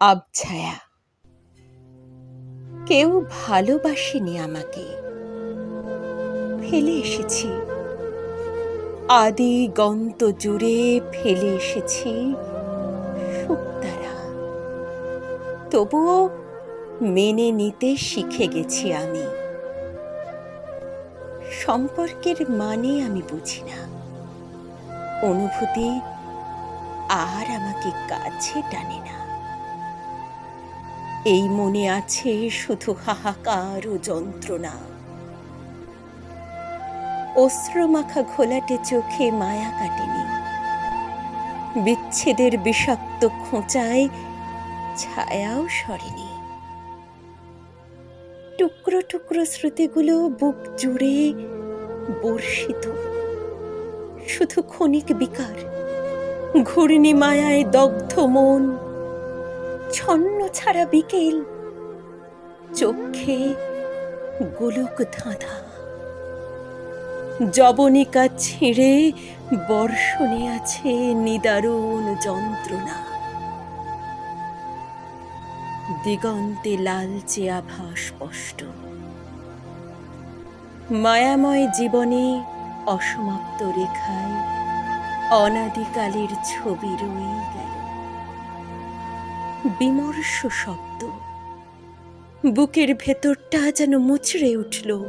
আবছায়া কেউ ভালোবাসেনি আমাকে। ফেলে এসেছি। আদি গন্ত জুড়ে ফেলে এসেছি শুকতারা তবুও মেনে নিতে শিখে গেছি আমি। সম্পর্কের মানে আমি বুঝি না। অনুভূতি আর আমাকে কাছে টানে না। এই মনে আছে শুধু হাহাকার ও যন্ত্রণা। অস্ত্রমাখা ঘোলাটে চোখে মায়া কাটেনি। বিচ্ছেদের বিষাক্ত খোঁচায় ছায়াও সরেনি। টুকরো টুকরো স্মৃতিগুলো বুক জুড়ে বর্ষিত। শুধু ক্ষণিক বিকার ঘূর্ণি মায়ায় দগ্ধ মন ছন্ন ছাড়া বিকেল। চোখে গোলক ধাঁধা। জবনিকা ছিঁড়ে বর্ষণে আছে নিদারুণ যন্ত্রণা। দিগন্তে লালচে আভা স্পষ্ট। মায়াময় জীবনে অসমাপ্ত রেখায় অনাদিকালের ছবি রয়ে গেল। বিমর্ষ শব্দ। বুকের ভেতরটা যেন মুচড়ে উঠল।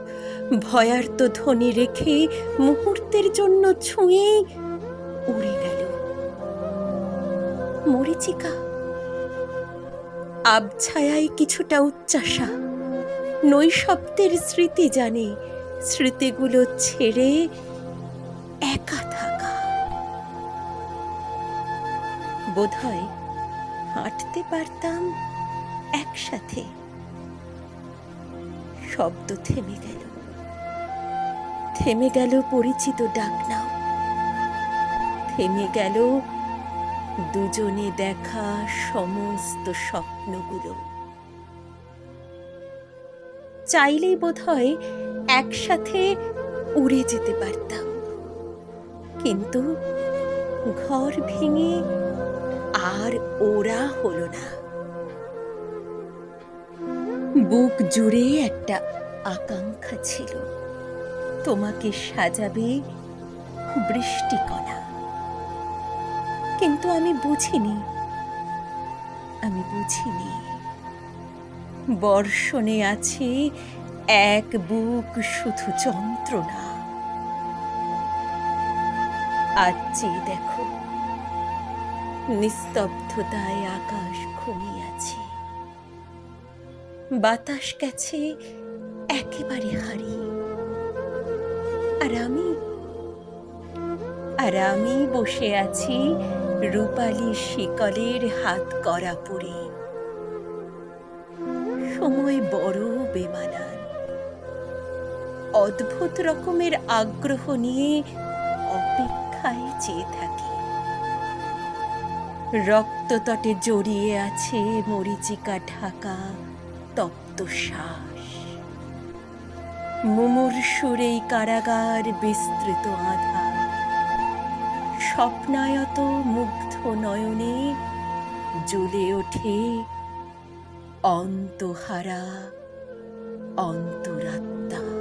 ভয়ার্ত ধ্বনি রেখে মুহূর্তের জন্য ছুঁয়ে উড়ে গেল। মরিচিকা। আবছায়ায় কিছুটা উচ্চাসা নৈশব্দের স্মৃতি জানে, স্মৃতিগুলো ছেড়ে একা থাকা। বোধহয় হাঁটতে পারতাম একসাথে। শব্দ থেমে গেল। থেমে গেল পরিচিত ডাকনাও। থেমে গেল দুজনে দেখা সমস্ত স্বপ্নগুলো। চাইলেই বোধ হয় একসাথে উড়ে যেতে পারতাম। কিন্তু ঘর ভেঙে আর ওরা হলো না। বুক জুড়ে একটা আকাঙ্ক্ষা ছিল। তোমাকে সাজাবে বৃষ্টিকণা। কিন্তু আমি বুঝিনি। আমি বুঝিনি। বর্ষণে আছে, এক বুক শুধু যন্ত্রণা। আজ চেয়ে দেখো নিস্তব্ধতায় আকাশ ঘুমিয়ে আছে বাতাস গেছে একেবারে হারিয়ে। আর আমি আর আমি বসে আছি রূপালি শিকলের হাত করা পরে। সময় বড় বেমানান। অদ্ভুত রকমের আগ্রহ নিয়ে অপেক্ষায় চেয়ে থাকি। রক্ততটে জড়িয়ে আছে মরিচিকা ঢাকা তপ্ত শ্বাস মুমূর্ষুর এই কারাগার বিস্তৃত আধার। স্বপ্নায়ত মুগ্ধ নয়নে জ্বলে ওঠে অন্তহারা, অন্তরাত্মা।